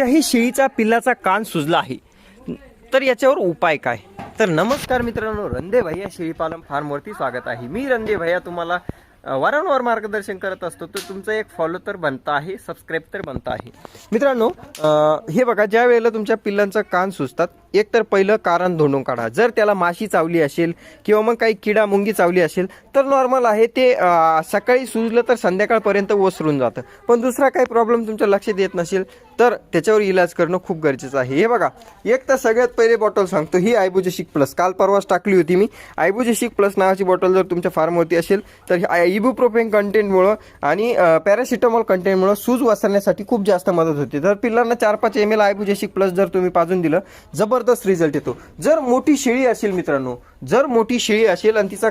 कोणत्याही शेळीचा पिल्लाचा कान सुजला आहे. तर याच्यावर उपाय काय? तर नमस्कार मित्रांनो रंदे भैया शेळीपालन फार्मवरती स्वागत आहे. मी रंदे भैया तुम्हाला वारंवार मार्गदर्शन करत असतो. तर तुमचं एक फॉलो तर बनतं आहे सबस्क्राईब तर बनतं आहे. मित्रांनो हे बघा ज्या वेळेला तुमच्या पिल्लांचं कान सुजतात एक तर पहिलं कारण धोंडून काढा. जर त्याला माशी चावली असेल किंवा मग काही किडा मुंगी चावली असेल तर नॉर्मल आहे ते सकाळी सुजलं तर संध्याकाळपर्यंत ओसरून जातं. पण दुसरा काही प्रॉब्लेम तुमच्या लक्षात येत नसेल तर त्याच्यावर इलाज करणं खूप गरजेचं आहे. हे बघा एक तर सगळ्यात पहिले बॉटल सांगतो. ही आयबुजेशिक प्लस काल परवाच टाकली होती मी. आयबुजेशिक प्लस नावाची बॉटल जर तुमच्या फार्मवरती असेल तर इबुप्रोफेन कंटेंटमुळं आणि पॅरासिटामॉल कंटेंटमुळं सूज वाचण्यासाठी खूप जास्त मदत होते. जर पिल्लांना चार पाच एम एल आयबुजेशिक प्लस जर तुम्ही पाजून दिलं जबर जबरदस्त रिझल्ट येतो. जर मोठी शेळी असेल मित्रांनो जर मोठी शेळी असेल आणि तिचा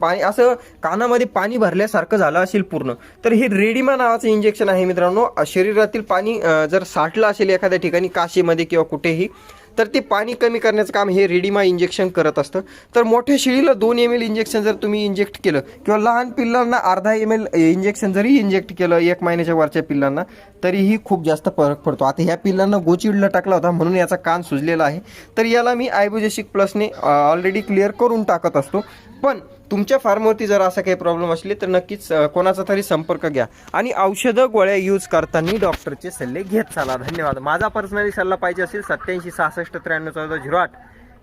पाणी असं कानामध्ये पाणी भरल्यासारखं झालं असेल पूर्ण तर हे रेडिमा नावाचं इंजेक्शन आहे मित्रांनो. शरीरातील पाणी जर साठलं असेल एखाद्या ठिकाणी काशीमध्ये किंवा कुठेही तर ते पाणी कमी करण्याचं काम हे रेडिमा इंजेक्शन करत असतं. तर मोठ्या शेळीला दोन एम एल इंजेक्शन जर तुम्ही इंजेक्ट केलं किंवा लहान पिल्लांना अर्धा एम एल इंजेक्शन जरी इंजेक्ट केलं एक महिन्याच्या वरच्या पिल्लांना तरीही खूप जास्त फरक पडतो. आता ह्या पिल्लांना गोचिडला टाकला होता म्हणून याचा कान सुजलेला आहे. तर याला मी आयबोजेशिक प्लसने ऑलरेडी क्लिअर करून टाकत असतो. पण तुमच्या फार्मवरती जर असा काही प्रॉब्लेम असले तर नक्कीच कोणाचा तरी संपर्क घ्या. आणि औषधं गोळ्या यूज करताना डॉक्टरचे सल्ले घेत चाला. धन्यवाद. माझा पर्सनली सल्ला पाहिजे असेल सत्याऐंशी सहासष्ट त्र्याण्णव चौदा झिरो आठ.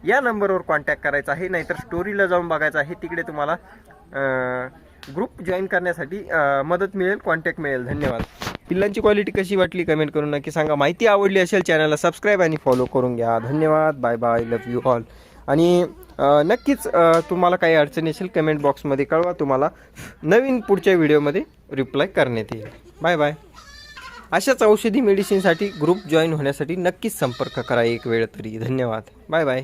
या नंबरवर कॉन्टॅक्ट करायचा आहे. नाहीतर स्टोरीला जाऊन बघायचं आहे. तिकडे तुम्हाला ग्रुप जॉईन करण्यासाठी मदत मिळेल कॉन्टॅक्ट मिळेल. धन्यवाद. पिल्लांची क्वालिटी कशी वाटली कमेंट करून नक्की सांगा. माहिती आवडली असेल चॅनलला सबस्क्राईब आणि फॉलो करून घ्या. धन्यवाद. Bye bye love you all आणि नक्कीच तुम्हाला काही अडचण असेल कमेंट बॉक्समध्ये कळवा तुम्हाला. नवीन पुढच्या व्हिडिओमध्ये रिप्लाय करण्यात येईल. बाय बाय अशाच औषधी मेडिसिनसाठी ग्रुप जॉईन होण्यासाठी नक्कीच संपर्क करा एक वेळ तरी. धन्यवाद. Bye bye